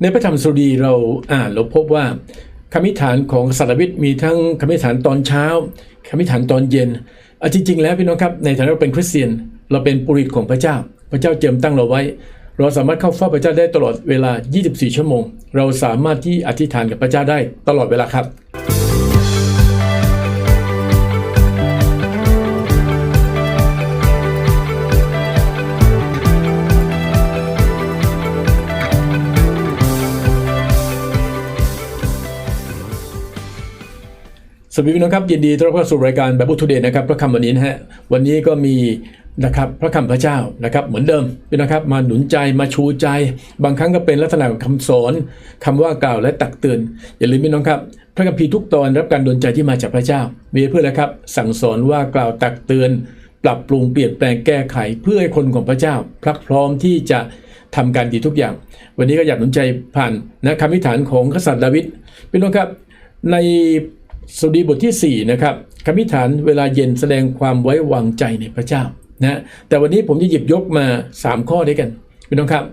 ในพระธรรมสุดีเราอ่านเราพบว่าคำอธิษฐานของสารวิทย์มีทั้งคำอธิษฐานตอนเช้าคำอธิษฐานตอนเย็นอาจริง ๆ แล้วพี่น้องครับในฐานะเราเป็นคริสเตียน เราเป็นปุริตของพระเจ้า พระเจ้าเจิมตั้งเราไว้ เราสามารถเข้าเฝ้าพระเจ้าได้ตลอดเวลา 24 ชั่วโมง เราสามารถที่อธิษฐานกับพระเจ้าได้ตลอดเวลาครับ สวัสดีพี่น้องครับยินดีต้อนรับเข้าสู่รายการแบบบุตรเดชนะครับพระคำวันนี้นะฮะวันนี้ก็มีนะครับพระคำพระเจ้านะครับเหมือนเดิมน้องครับมาหนุนใจมาชูใจ บางครั้งก็เป็นลักษณะของคำสอนคำว่ากล่าวและตักเตือนอย่าลืมพี่น้องครับ พระคัมภีร์ทุกตอนรับการดลใจที่มาจากพระเจ้า มีเพื่ออะไรครับสั่งสอนว่ากล่าวตักเตือน ปรับปรุงเปลี่ยนแปลงแก้ไขเพื่อให้คนของพระเจ้าพรักพร้อมที่จะทำการดีทุกอย่าง วันนี้ก็อยากหนุนใจผ่านนะคำอธิฐานของกษัตริย์ดาวิดพี่น้องครับใน สดีบทที่ 4 นะครับคำพิฐานเวลาเย็นแสดงความไว้วางใจในพระเจ้านะแต่วันนี้ผมจะหยิบยกมา 3 ข้อด้วยกันพี่น้องครับ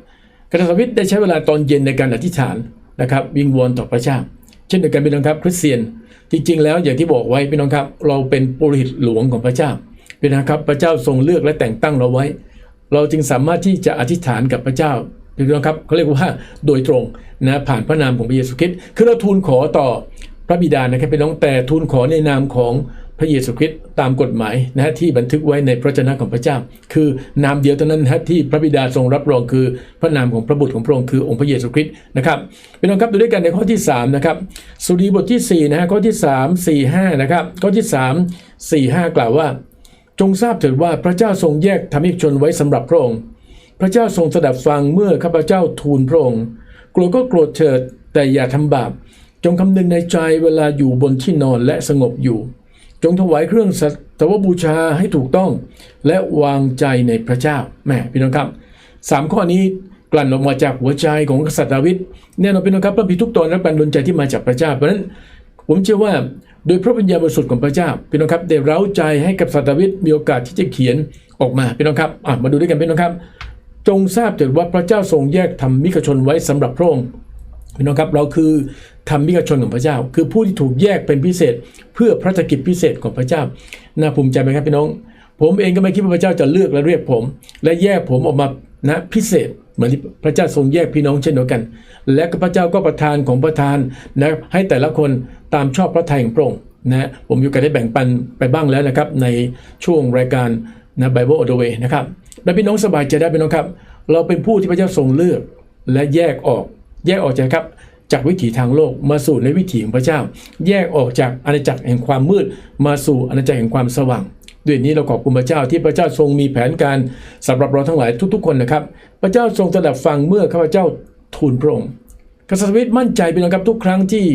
กษัตริย์ดาวิดได้ใช้เวลาตอนเย็นในการอธิษฐานนะครับวิงวอนต่อพระเจ้า เช่นเดียวกันพี่น้องครับคริสเตียนจริง ๆ แล้วอย่างที่บอกไว้พี่น้องครับเราเป็นปุโรหิตหลวงของพระเจ้าพี่น้องครับพระเจ้าทรงเลือกและแต่งตั้งเราไว้ เราจึงสามารถที่จะอธิษฐานกับพระเจ้าพี่น้องครับเขาเรียกว่าโดยตรงนะผ่านพระนามของพระเยซูคริสต์คือเราทูลขอต่อ พระบิดานะครับเป็นน้องแต่ทูลขอในนามของพระเยซูคริสต์ตามกฎหมายนะฮะที่บันทึกไว้ในพระเจนะของพระเจ้า คือนามเดียวเท่านั้นนะฮะที่พระบิดาทรงรับรองคือพระนามของพระบุตรของพระองค์คือองค์พระเยซูคริสต์นะครับพี่น้องครับดูด้วยกันในข้อที่3นะครับสุดีบทที่4นะฮะข้อที่ 3 4 5นะครับข้อที่ 3 4 5 กล่าวว่า จงทราบเถิดว่าพระเจ้าทรงแยกธรรมิกชนไว้สำหรับพระองค์ พระเจ้าทรงสดับฟังเมื่อข้าพเจ้าทูลพระองค์โกรธก็โกรธเถิดแต่อย่าทำบาป จงคำนึงในใจเวลาอยู่บนที่นอนและสงบอยู่ จงถวายเครื่องสัตวบูชาให้ถูกต้อง และวางใจในพระเจ้าแม่พี่น้องครับสามข้อนี้กลั่นออกมาจากหัวใจของกษัตริย์ดาวิดแน่นอนพี่น้องครับพระพิทุกตอนรับการดลใจที่มาจากพระเจ้าเพราะนั้นผมเชื่อว่าโดยพระปัญญาบริสุทธิ์ของพระเจ้าพี่น้องครับได้เร้าใจให้กับสัตว์ดาวิดมีโอกาสที่จะเขียนออกมาพี่น้องครับมาดูด้วยกันพี่น้องครับ จงทราบเถิดว่าพระเจ้าทรงแยกธรรมิกชนไว้สำหรับพระองค์ พี่น้องครับเราคือธรรมิกชนของพระเจ้า คือผู้ที่ถูกแยกเป็นพิเศษ เพื่อพระราชกิจพิเศษของพระเจ้าน่าภูมิใจไหมครับพี่น้อง ผมเองก็ไม่คิดว่าพระเจ้าจะเลือกและเรียกผม และแยกผมออกมานะพิเศษเหมือนที่พระเจ้าทรงแยกพี่น้องเช่นเดียวกัน และก็พระเจ้าก็ประทานของประทานนะให้แต่ละคนตามชอบพระทัยของพระองค์นะผมอยู่กันได้แบ่งปันไปบ้างแล้วนะครับ ในช่วงรายการนะ Bible All the Way นะครับและพี่น้องสบายใจได้พี่น้องครับ เราเป็นผู้ที่พระเจ้าทรงเลือกและแยกออก แยกออกจากครับจากวิถีทางโลกมาสู่ในวิถีของพระเจ้า แยกออกจากอาณาจักรแห่งความมืด มาสู่อาณาจักรแห่งความสว่าง ด้วยนี้เราขอบคุณพระเจ้าที่พระเจ้าทรงมีแผนการสำหรับเราทั้งหลายทุกๆ คนนะครับ พระเจ้าทรงสดับฟังเมื่อข้าพเจ้าทูลพระองค์กษัตริย์วิทย์มั่นใจเป็นนะครับทุกครั้งที่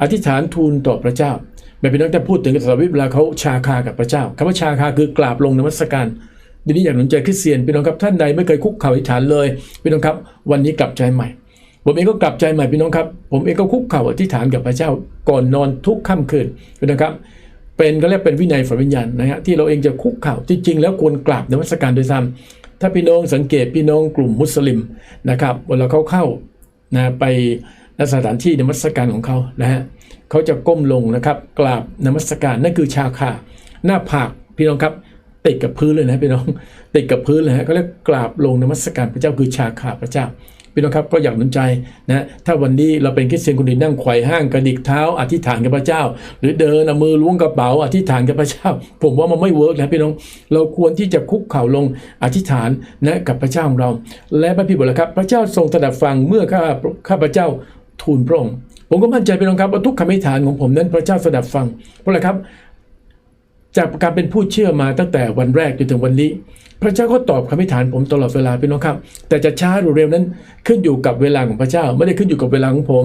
อธิษฐานทูลต่อพระเจ้าแบบพี่น้องจะพูดถึงกษัตริย์วิทย์เวลาเขาชาคากับพระเจ้าคำว่าชาคาคือกราบลงนมัสการทีนี้อยากหนุนใจคริสเตียนพี่น้องครับท่านใดไม่เคยคุกเข่าอธิษฐานเลยพี่น้องครับ วันนี้กลับใจใหม่ ผมเองก็กลับใจใหม่พี่น้องครับ ผมเองก็คุกเข่าอธิษฐานกับพระเจ้าก่อนนอนทุกค่ำคืนน้องครับ เป็นก็เรียกเป็นวินัยฝ่ายวิญญาณนะฮะที่เราเองจะคุกเข่าที่จริงแล้วควรกราบในวัสการโดยซ้ำถ้าพี่น้องสังเกตพี่น้องกลุ่มมุสลิมนะครับเวลาเขาเข้านะไปณสถานที่นมัสการของเขานะฮะเขาจะก้มลงนะครับกราบนมัสการนั่นคือชาคา หน้าผากพี่น้องครับติดกับพื้นเลยนะพี่น้องติดกับพื้นเลยฮะเขาเรียกกราบลงนมัสการพระเจ้าคือชาคาพระเจ้า พี่น้องครับก็อยากหนุนใจนะถ้าวันนี้เราเป็นคริสเตียนคนดีนั่งไขว่ห้างกระดิกเท้าอธิษฐานกับพระเจ้า หรือเดินเอามือล้วงกระเป๋าอธิษฐานกับพระเจ้า ผมว่ามันไม่เวิร์กนะพี่น้องเราควรที่จะคุกเข่าลงอธิษฐานนะกับพระเจ้าของเรา และพระพี่บอกแล้วครับ พระเจ้าทรงตรัสฟังเมื่อข้าข้าพระเจ้าทูลพระองค์ผมก็มั่นใจพี่น้องครับว่าทุกคำอธิษฐานของผมนั้นพระเจ้าสดับฟังเพราะอะไรครับ จากการเป็นผู้เชื่อมาตั้งแต่วันแรกจนถึงวันนี้ พระเจ้าก็ตอบคำอธิษฐานผมตลอดเวลาพี่น้องครับ แต่จะช้าหรือเร็วนั้นขึ้นอยู่กับเวลาของพระเจ้า ไม่ได้ขึ้นอยู่กับเวลาของผม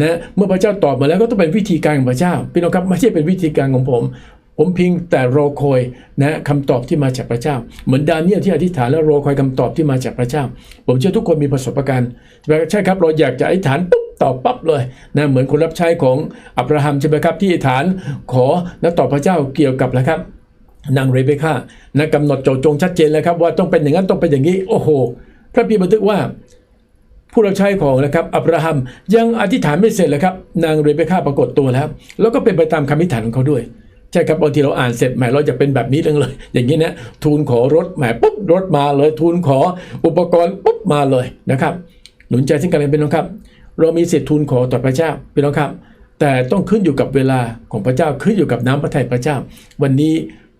นะเมื่อพระเจ้าตอบมาแล้วก็ต้องเป็นวิธีการของพระเจ้าพี่น้องครับไม่ใช่เป็นวิธีการของผม ผมเพียงแต่รอคอยนะคำตอบที่มาจากพระเจ้า เหมือนดาเนียลที่อธิษฐานแล้วรอคอยคำตอบที่มาจากพระเจ้า ผมเชื่อทุกคนมีประสบการณ์ใช่ครับเราอยากจะอธิษฐานปุ๊บ ตอบปั๊บเลยนะเหมือนคนรับใช้ของอับราฮัมใช่ไหมครับ ที่อธิษฐานขอและตอบพระเจ้าเกี่ยวกับอะไรครับนางเรเบคานะกำหนดโจทจงชัดเจนเลยครับว่าต้องเป็นอย่างนั้นต้องเป็นอย่างนี้ โอ้โห พระพีบันทึกว่า ผู้รับใช้ของนะครับอับราฮัมยังอธิษฐานไม่เสร็จเลยครับ นางเรเบคาปรากฏตัวแล้ว แล้วก็เป็นไปตามคำอธิษฐานของเขาด้วยใช่ครับบางทีเราอ่านเสร็จแหมเราจะเป็นแบบนี้จังเลย อย่างนี้นะทูลขอรถแหมปุ๊บรถมาเลย ทูลขออุปกรณ์ปุ๊บมาเลยนะครับ หนุนใจซึ่งกันและกันเป็นน้องครับ เรามีสิทธิ์ทูลขอต่อพระเจ้าเป็นน้องครับ แต่ต้องขึ้นอยู่กับเวลาของพระเจ้าขึ้นอยู่กับน้ำพระทัยพระเจ้า วันนี้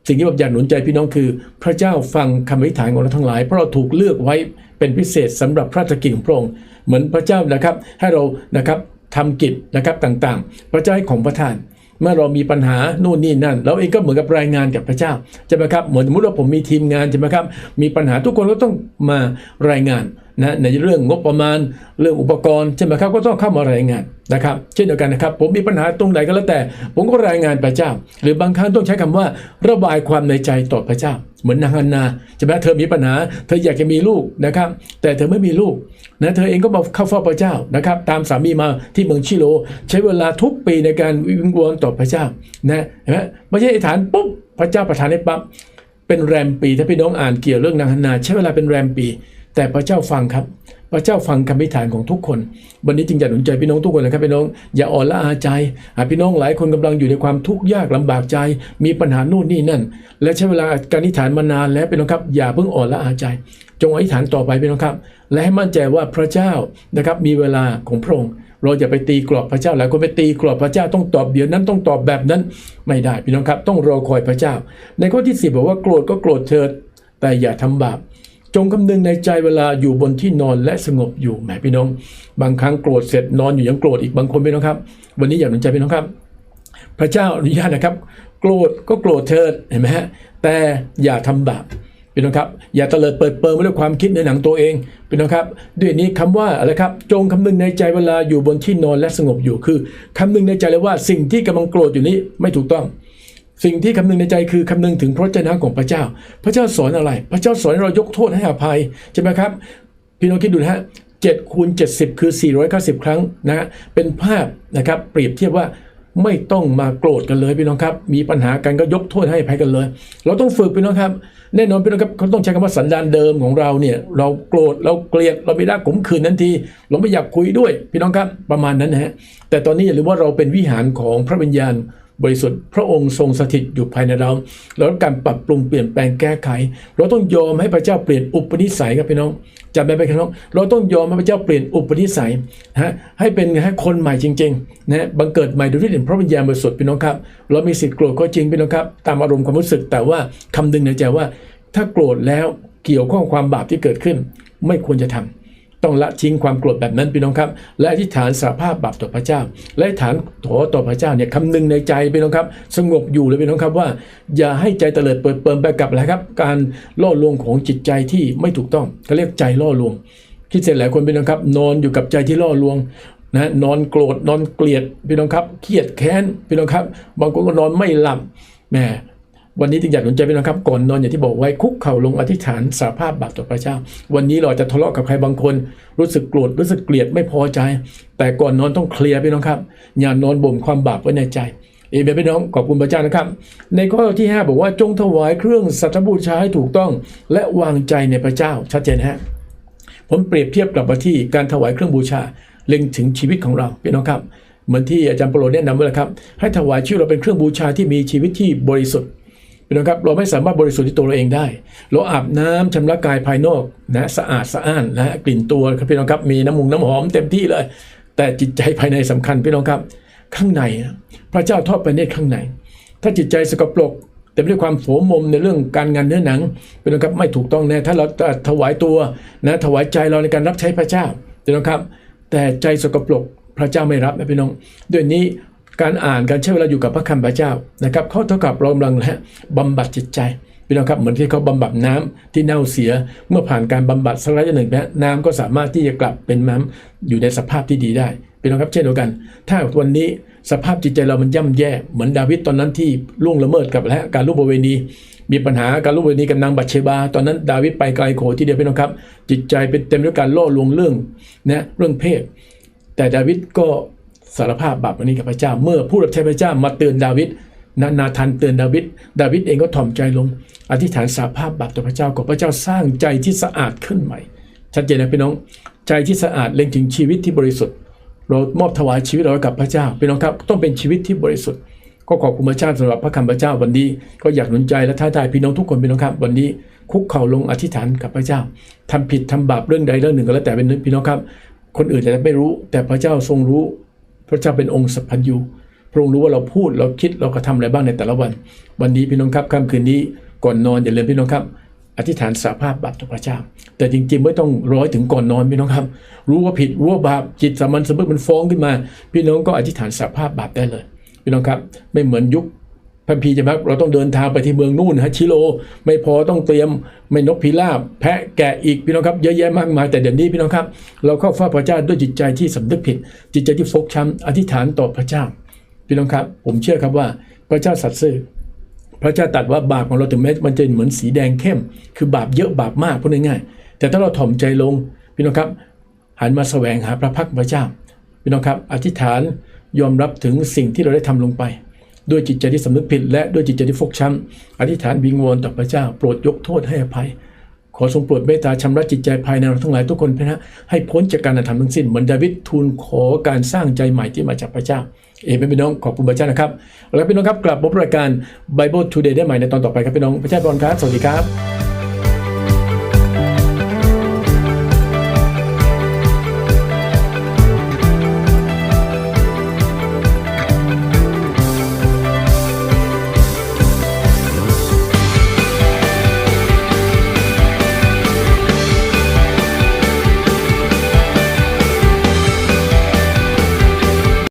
สิ่งที่ผมอยากหนุนใจพี่น้องคือ พระเจ้าฟังคำอธิษฐานของเราทั้งหลาย เพราะเราถูกเลือกไว้เป็นพิเศษสำหรับพระราชกิจของพระองค์เหมือนพระเจ้านะครับ ให้เรานะครับทำกิจนะครับต่างๆ พระเจ้าให้ของประทานเมื่อเรามีปัญหาโน่นนี่นั่นเราเองก็เหมือนกับรายงานกับพระเจ้าใช่ไหมครับเหมือนสมมติว่าผมมีทีมงานใช่ไหมครับมีปัญหาทุกคนก็ต้องมารายงาน นะในเรื่องงบประมาณเรื่องอุปกรณ์ใช่ไหมครับก็ต้องเข้ามารายงานนะครับ เช่นเดียวกันนะครับ ผมมีปัญหาตรงไหนก็แล้วแต่ ผมก็รายงานพระเจ้า หรือบางครั้งต้องใช้คำว่าระบายความในใจต่อพระเจ้า เหมือนนางฮันนาใช่ไหมเธอมีปัญหา เธออยากจะมีลูกนะครับ แต่เธอไม่มีลูกนะเธอเองก็มาเข้าเฝ้าพระเจ้านะครับ ตามสามีมาที่เมืองชิโล ใช้เวลาทุกปีในการวิงวอนต่อพระเจ้านะเห็นไหมไม่ใช่อธิษฐานปุ๊บพระเจ้าประทานให้ปั๊บเป็นแรมปีถ้าพี่น้องอ่านเกี่ยวเรื่องนางฮันนาใช้เวลาเป็นแรมปี แต่พระเจ้าฟังครับ พระเจ้าฟังคำอธิษฐานของทุกคน วันนี้จึงอยากหนุนใจพี่น้องทุกคนนะครับพี่น้องอย่าอ่อนละอาใจหากพี่น้องหลายคนกำลังอยู่ในความทุกข์ยากลำบากใจ มีปัญหานู่นนี่นั่น และใช้เวลาการอธิษฐานมานานแล้วพี่น้องครับ อย่าเพิ่งอ่อนละอาใจ จงอธิษฐานต่อไปพี่น้องครับ และให้มั่นใจว่าพระเจ้านะครับมีเวลาของพระองค์เราอย่าไปตีกรอบพระเจ้าหลายคนไปตีกรอบพระเจ้าต้องตอบเดี๋ยวนั้นต้องตอบแบบนั้นไม่ได้พี่น้องครับ ต้องรอคอยพระเจ้า ในข้อที่สิบบอกว่าโกรธก็โกรธเถิด แต่อย่าทำบาป จงคำนึงในใจเวลาอยู่บนที่นอนและสงบอยู่แหมพี่น้อง บางครั้งโกรธเสร็จนอนอยู่ยังโกรธอีกบางคนพี่น้องครับ วันนี้อย่าหนุนใจพี่น้องครับ พระเจ้าอนุญาตนะครับ โกรธก็โกรธเถิดเห็นไหมฮะแต่อย่าทำบาปพี่น้องครับอย่าเตลิดเปิดเปิงไปด้วยความคิดในหนังตัวเองพี่น้องครับ ด้วยนี้คำว่าอะไรครับ จงคำนึงในใจเวลาอยู่บนที่นอนและสงบอยู่คือคำนึงในใจเลยว่าสิ่งที่กำลังโกรธอยู่นี้ไม่ถูกต้อง สิ่งที่คำนึงในใจคือคำนึงถึงพระเจ้าของพระเจ้า พระเจ้าสอนอะไร พระเจ้าสอนให้เรายกโทษให้อภัยใช่ไหมครับ พี่น้องคิดดูนะฮะเจ็ดคูณเจ็ดสิบคือ490ครั้งนะฮะเป็นภาพนะครับเปรียบเทียบว่าไม่ต้องมาโกรธกันเลยพี่น้องครับ มีปัญหากันก็ยกโทษให้ภัยกันเลย เราต้องฝึกพี่น้องครับ แน่นอนพี่น้องครับเขาต้องใช้คำว่าสันดานเดิมของเราเนี่ย เราโกรธเราเกลียดเราไม่ได้ขมขื่นทันที เราไม่อยากคุยด้วยพี่น้องครับประมาณนั้นนะฮะแต่ตอนนี้อย่าลืมว่าเราเป็นวิหารของพระวิญญาณ บริสุทธิ์พระองค์ทรงสถิตอยู่ภายในเรา แล้วการปรับปรุงเปลี่ยนแปลงแก้ไข เราต้องยอมให้พระเจ้าเปลี่ยนอุปนิสัยครับพี่น้องจำได้ไหมครับน้องเราต้องยอมให้พระเจ้าเปลี่ยนอุปนิสัยนะฮะให้เป็นให้คนใหม่จริงๆนะฮะบังเกิดใหม่โดยที่เห็นพระวิญญาณบริสุทธิ์พี่น้องครับเรามีสิทธิ์โกรธก็จริงพี่น้องครับตามอารมณ์ความรู้สึกแต่ว่าคำนึงในใจว่า ถ้าโกรธแล้วเกี่ยวข้องความบาปที่เกิดขึ้น ไม่ควรจะทำ ต้องละทิ้งความโกรธแบบนั้นพี่น้องครับ และอธิษฐานสารภาพบาปต่อพระเจ้า และอธิษฐานขอต่อพระเจ้าเนี่ยคำนึงในใจพี่น้องครับ สงบอยู่เลยพี่น้องครับว่า อย่าให้ใจเตลิดเปิดเปิงไปกับอะไรครับ การล่อลวงของจิตใจที่ไม่ถูกต้องเขาเรียกใจล่อลวงคิดเสร็จหลายคนพี่น้องครับ นอนอยู่กับใจที่ล่อลวงนะนอนโกรธนอนเกลียดพี่น้องครับเครียดแค้นพี่น้องครับ บางคนก็นอนไม่หลับแหม วันนี้จึงอยากหนุนใจพี่น้องครับก่อนนอนอย่างที่บอกไว้คุกเข่าลงอธิษฐานสารภาพบาปต่อพระเจ้า วันนี้เราจะทะเลาะกับใครบางคน รู้สึกโกรธรู้สึกเกลียดไม่พอใจ แต่ก่อนนอนต้องเคลียร์พี่น้องครับ อย่านอนบ่มความบาปไว้ในใจเอเมนพี่น้องขอบคุณพระเจ้านะครับ ในข้อที่ 5 บอกว่าจงถวายเครื่องสัตว์บูชาให้ถูกต้อง และวางใจในพระเจ้าชัดเจนฮะผมเปรียบเทียบกลับมาที่การถวายเครื่องบูชาเล็งถึงชีวิตของเราพี่น้องครับเหมือนที่อาจารย์ปรโลแนะนำไว้แล้วครับ ให้ถวายชีวิตเราเป็นเครื่องบูชาที่มีชีวิตที่บริสุทธิ์ พี่น้องครับเราไม่สามารถบริสุทธิ์ที่ตัวเราเองได้ เราอาบน้ำชำระกายภายนอกนะสะอาดสะอ้านนะกลิ่นตัวครับพี่น้องครับมีน้ำมุงน้ำหอมเต็มที่เลย แต่จิตใจภายในสำคัญพี่น้องครับ ข้างในพระเจ้าทอดพระเนตรข้างใน ถ้าจิตใจสกปรกเต็มไปด้วยความโสมมในเรื่องการงานเนื้อหนังเป็นนะครับไม่ถูกต้องแน่ถ้าเราถวายตัวนะถวายใจเราในการรับใช้พระเจ้าเป็นนะครับ แต่ใจสกปรกพระเจ้าไม่รับนะพี่น้อง ด้วยนี้ การอ่านการใช้เวลาอยู่กับพระคำพระเจ้านะครับเขาเท่ากับเรากำลังนะฮะบำบัดจิตใจพี่น้องครับเหมือนที่เขาบำบัดน้ำที่เน่าเสียเมื่อผ่านการบำบัดสักระยะหนึ่งนะน้ำก็สามารถที่จะกลับเป็นน้ำอยู่ในสภาพที่ดีได้พี่น้องครับเช่นเดียวกัน ถ้าวันนี้สภาพจิตใจเรามันย่ำแย่ เหมือนดาวิดตอนนั้นที่ล่วงละเมิดกับและการลุกบเวณี มีปัญหาการลุกบเวณีกับนางบัตเชบา ตอนนั้นดาวิดไปไกลโขทีเดียวพี่น้องครับ จิตใจเป็นเต็มด้วยการล่อลวงเรื่องนะเรื่องเพศ แต่ดาวิดก็ สารภาพบาปอันนี้กับพระเจ้า เมื่อผู้รับใช้พระเจ้ามาเตือนดาวิดนานาทันเตือนดาวิดดาวิดเองก็ถ่อมใจลง อธิษฐานสารภาพบาปต่อพระเจ้าขอพระเจ้าสร้างใจที่สะอาดขึ้นใหม่ ชัดเจนนะพี่น้อง ใจที่สะอาดเล็งถึงชีวิตที่บริสุทธิ์ เรามอบถวายชีวิตเราให้กับพระเจ้าพี่น้องครับต้องเป็นชีวิตที่บริสุทธิ์ ก็ขอบคุณพระเจ้าสำหรับพระคำพระเจ้าวันนี้ ก็อยากหนุนใจและท้าทายพี่น้องทุกคนพี่น้องครับ วันนี้คุกเข่าลงอธิษฐานกับพระเจ้าทำผิดทำบาปเรื่องใดเรื่องหนึ่งก็แล้วแต่เป็นพี่น้องครับ คนอื่นอาจจะไม่รู้แต่พระเจ้าทรงรู้ พระเจ้าเป็นองค์สัพพัญญูพระองค์รู้ว่าเราพูดเราคิดเรากระทำอะไรบ้างในแต่ละวัน วันนี้พี่น้องครับค่ำคืนนี้ก่อนนอนอย่าลืมพี่น้องครับ อธิษฐานสาภาพบาปต่อพระเจ้า แต่จริงๆไม่ต้องร้อยถึงก่อนนอนพี่น้องครับ รู้ว่าผิดรู้ว่าบาปจิตสามัญสำนึกมันฟ้องขึ้นมา พี่น้องก็อธิษฐานสาภาพบาปได้เลย พี่น้องครับ ไม่เหมือนยุค พระพีจะครับเราต้องเดินทางไปที่เมืองนู่นฮะชิโล ไม่พอต้องเตรียมไม่นกพิราบแพะแกะอีกพี่น้องครับเยอะแยะมากมายแต่เดี๋ยวนี้พี่น้องครับ เราเข้าเฝ้าพระเจ้าด้วยจิตใจที่สำนึกผิด จิตใจที่ฟกช้ำอธิษฐานต่อพระเจ้า พี่น้องครับ ผมเชื่อครับว่าพระเจ้าสัตย์ซื่อพระเจ้าตรัดว่าบาปของเราถึงแม้มันจะเหมือนสีแดงเข้ม คือบาปเยอะบาปมากพูดง่ายๆแต่ถ้าเราถ่อมใจลงพี่น้องครับ หันมาแสวงหาพระพักตร์พระเจ้าพี่น้องครับ อธิษฐานยอมรับถึงสิ่งที่เราได้ทำลงไป ด้วยจิตใจที่สำนึกผิด และด้วยจิตใจที่ฟกช้ำอธิษฐานวิงวอนต่อพระเจ้า โปรดยกโทษให้อภัย ขอทรงโปรดเมตตาชำระจิตใจภายในเราทั้งหลายทุกคนพนะให้พ้นจากการกระทำทั้งสิ้นเหมือนดาวิดทูลขอการสร้างใจใหม่ที่มาจากพระเจ้าเอเมนพี่น้องขอบคุณพระเจ้านะครับแล้วพี่น้องครับกลับพบรายการ Bible Today ได้ใหม่ในตอนต่อไปครับพี่น้องพระเจ้าพรครับสวัสดีครับ